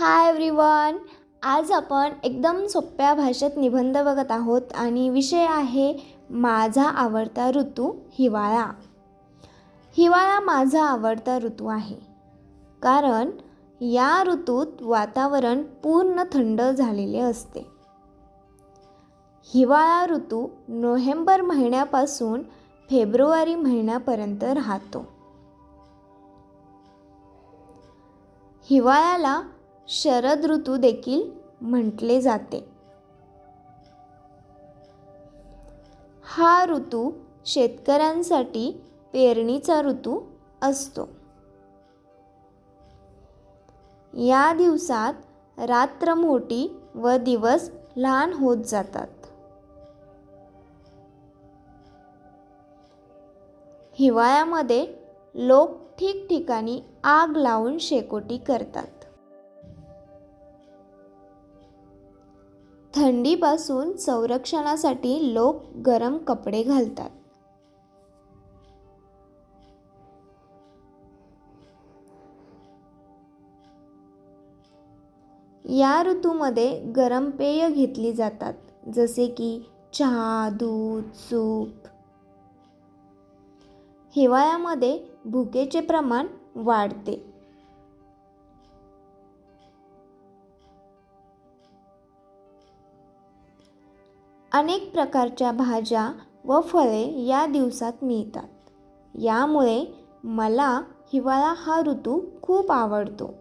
Hi everyone आज आपण एकदम सोप्या भाषेत निबंध बघत आहोत आणि विषय आहे माझा आवडता ऋतू हिवाळा. हिवाळा माझा आवडता ऋतू आहे. कारण या ऋतूत वातावरण पूर्ण थंड झालेले असते. हिवाळा ऋतू नोव्हेंबर महिन्यापासून फेब्रुवारी महिन्यापर्यंत राहतो. हिवाळ्याला शरद ऋतू देखील म्हटले जाते. हा ऋतू शेतकऱ्यांसाठी पेरणीचा ऋतू असतो. या दिवसात रात्र मोठी व दिवस लहान होत जातात. हिवाळ्यामध्ये लोक ठिकठिकाणी आग लावून शेकोटी करतात. थंडीपासून संरक्षणासाठी लोक गरम कपडे घालतात. या ऋतूमध्ये गरम पेय घेतली जातात जसे की चहा दूध सूप. हिवाळ्यामध्ये भुकेचे प्रमाण वाढते. अनेक प्रकारच्या भाज्या व फळे या दिवसात मिळतात. यामुळे मला हिवाळा हा ऋतू खूप आवडतो.